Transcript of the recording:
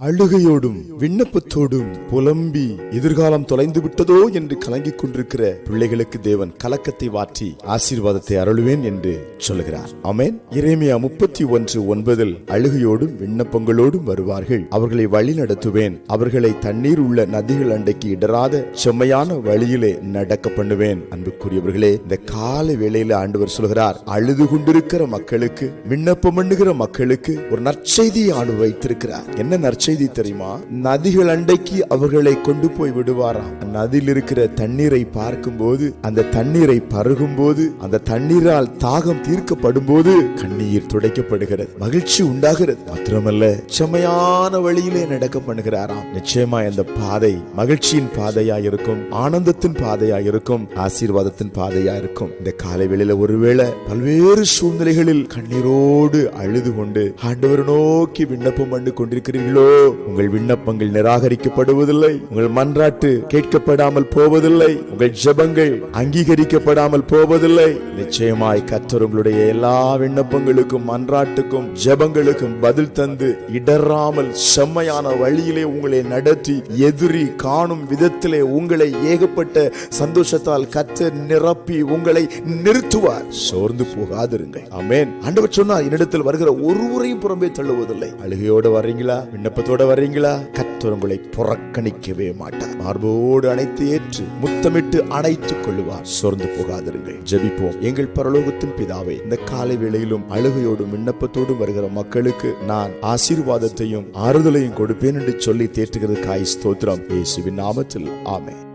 அழுகையோடும் விண்ணப்பத்தோடும் புலம்பி எதிர்காலம் தொலைந்து விட்டதோ என்று கலங்கிக் கொண்டிருக்கிற பிள்ளைகளுக்கு தேவன் கலக்கத்தை மாற்றி ஆசீர்வாதத்தை அருளுவேன் என்று சொல்லுகிறார். அமேன் இறைமையா முப்பத்தி ஒன்று ஒன்பதில் அழுகையோடும் விண்ணப்பங்களோடும் வருவார்கள். அவர்களை வழி நடத்துவேன். அவர்களை தண்ணீர் உள்ள நதிகள் அண்டைக்கு இடராத செம்மையான வழியிலே நடக்க பண்ணுவேன். அன்புக்குரியவர்களே இந்த கால வேளையில ஆண்டவர் சொல்கிறார் அழுது கொண்டிருக்கிற மக்களுக்கு விண்ணப்பம் பண்ணுகிற மக்களுக்கு ஒரு நற்செய்தியை ஆண்டு வைத்திருக்கிறார். என்ன நற்செய்தி? தெரியுமா? நதிகள் அண்டைக்கு அவர்களை கொண்டு போய் விடுவாராம். நதியில் இருக்கிற தண்ணீரை பார்க்கும்போது அந்த தண்ணீரை பருகும் போது அந்த தண்ணீரால் தாகம் தீர்க்கப்படும் போது கண்ணீர் துடைக்கப்படுகிறது மகிழ்ச்சி உண்டாகிறது. மாத்திரமல்ல செமையான வழியிலே நடக்க பண்ணுகிறாராம் நிச்சயமா இந்த பாதை மகிழ்ச்சியின் பாதையா இருக்கும் ஆனந்தத்தின் பாதையா இருக்கும் ஆசீர்வாதத்தின் பாதையா இருக்கும் இந்த காலை வேளையில ஒருவேளை பல்வேறு சூழ்நிலைகளில் கண்ணீரோடு அழுது கொண்டு ஆண்டவர் நோக்கி விண்ணப்பம் பண்ணி கொண்டிருக்கிறீர்களோ? உங்கள் விண்ணப்பங்கள் நிராகரிக்கப்படுவதில்லை. உங்கள் மன்றாட்டு கேட்கப்படாமல் போவதில்லை. உங்கள் ஜபங்கள் அங்கீகரிக்கப்படாமல் போவதில்லை. நிச்சயமாய் கத்தர் உங்களுடைய எல்லா விண்ணப்பங்களுக்கும் மன்றாட்டுக்கும் ஜபங்களுக்கும் பதில் தந்து இடராமல் செம்மையான வழியிலே உங்களை நடத்தி எதிரி காணும் விதத்திலே உங்களை ஏகப்பட்ட சந்தோஷத்தால் கர்த்தர் நிரப்பி உங்களை நிறுத்துவார். சோர்ந்து போகாதிருங்கள். அமேன் ஆண்டவர் சொன்னார் என்னிடத்தில் வருகிற ஒருவரையும் புறம்பே தள்ளுவதில்லை. அழுகையோட வர்றீங்களா? விண்ணப்பத்தோட வர்றீங்களா? கத்தர் உங்களை புறக்கணிக்கவே மாட்டார். மார்போடு அணைத்து ஏற்று முத்தமிட்டு அணைத்துக் கொள்ளுவார். சோர்ந்து போகாதிருங்கள். ஜெபிப்போம். எங்கள் பரலோகத்தின் பிதாவே இந்த காலை வேளையிலும் அழுகையோடும் விண்ணப்பத்தோடும் வருகிற மக்களுக்கு நான் ஆசீர்வாதத்தையும் ஆறுதலையும் கொடுப்பேன் என்று சொல்லி தேற்றுகிறது காய் ஸ்தோத்திரம். இயேசுவின் நாமத்தில். ஆமே